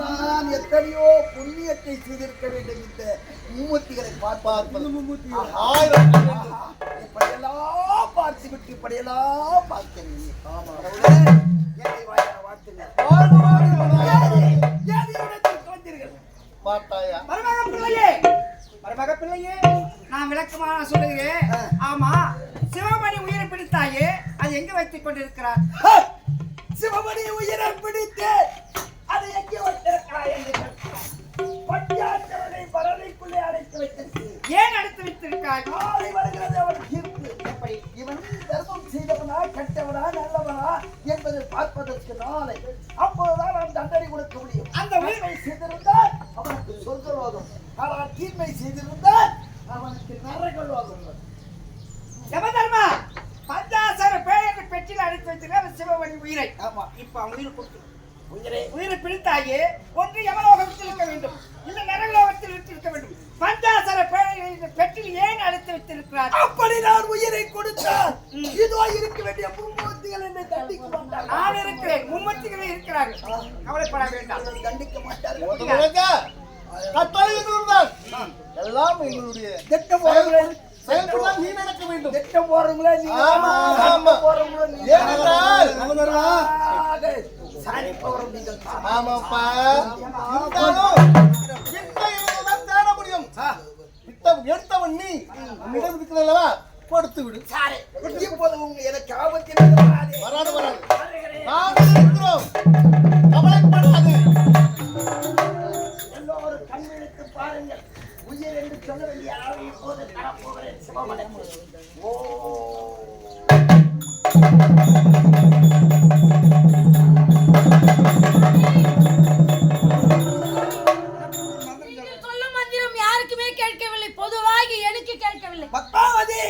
நான் எத்தனையோ புண்ணியத்தை செய்திருக்க வேண்டும் இந்த மும்மூர்த்திகளை பார்ப்பது ஆயிரம் இப்படியெல்லாம் பார்த்து விட்டு இப்படியெல்லாம் இடத்திற்கு வந்தீர்கள்? பார்த்தாயா மருமக பிள்ளையே. மருமக பிள்ளையே நான் விளக்கமா சொல்லுகிறேன். ஆமா சிவமணி உயிரை பிடித்தாயே அது எங்க வைத்துக் கொண்டிருக்கிறார்! சிவமணி உயிரை பிடித்து அதை எங்கே வைத்திருக்கிறாய் என்று. பட்டியாற்றவனை பறவைக்குள்ளே அடைத்து வைத்திருக்கிறேன் ஏன் அடுத்து வைத்திருக்காய் நாளை வருகிறது அவன் தீர்ப்பு. எப்படி? இவன் தர்மம் செய்தவனா கெட்டவனா நல்லவனா என்பதை பார்ப்பதற்கு நாளை. அப்போதுதான் அவன் தண்டனை கொடுக்க முடியும். அந்த உயிர் நன்மை செய்திருந்தால் அவனுக்கு சொர்க்கலோகம் ஆனால் தீன்மை செய்திருந்தால் அவனுக்கு நரகலோகம் யமதர்மா பேரை பெற்றில் அடைத்து வைத்திருக்கிற சிவமணி உயிரை. ஆமா இப்ப அவன் உயிர் கொடுத்து உயிரே. உயிரை பிடித்தாயே ஒன்று யமலோகத்தில் இருக்க வேண்டும் இல்ல நரகலோகத்தில் இருக்க வேண்டும். பஞ்சாசர பேரை பெற்றில் ஏன் அடைத்து வைத்திருக்கிறார்? அப்படி நான் உயிரை கொடுத்தால் இதோ இருக்க வேண்டிய மும்மூர்த்திகள் என்னை தண்டிக்க மாட்டார்கள். நான் இருக்கிறேன் மும்மூர்த்திகளே இருக்கிறார்கள். கவலைப்பட வேண்டாம். தண்டிக்க மாட்டார்கள். இருந்தால் எல்லாம் எங்களுடைய திட்டம் போறவங்களே செயல்பட நீ நடக்க வேண்டும். திட்டம் போறவங்களே நீங்க ஆமா, ஆமா. போறவங்களே நீங்க ஏனென்றால் சாணி போறவங்க நீங்கள் தான். ஆமாப்பா. இருந்தாலும் வித்தை இருந்தால் தேட முடியும். வித்தம் எடுத்தவன் நீ உன்னிடம் இருக்கிறதல்லவா கொடுத்து விடு. சாரே, இப்போது உங்க எனக்கு ஆபத்தில் வராதே. வராது. வராது நாங்கள் இருக்கிறோம். சொல்ல வேண்டிய அளவை இப்போது தரப்போகிறேன் சிவமலைக்கு ஓ எனக்கு கேட்கவில்லை. பத்மாவதி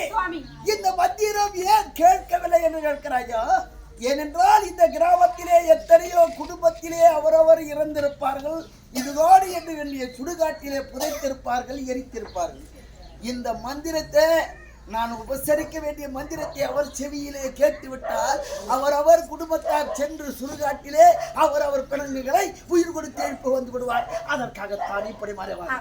இந்த மந்திரம் ஏன் கேட்கவில்லை என்று கேட்கிறாயோ? ஏனென்றால் இந்த கிராமத்திலே எத்தனையோ குடும்பத்திலே அவரவர் இறந்திருப்பார்கள். இதுதோடு என்று எண்ணிய சுடுகாட்டிலே புதைத்திருப்பார்கள் எரித்திருப்பார்கள். இந்த மந்திரத்தை நான் உபசரிக்க வேண்டிய மந்திரத்தை அவர் செவியிலே கேட்டுவிட்டால் அவரவர் குடும்பத்தார் சென்று சுடுகாட்டிலே அவரவர் பிணங்குகளை உயிர் கொடுத்து எழுப்பு வந்து விடுவார். அதற்காகத்தான் இப்படி மறைவார்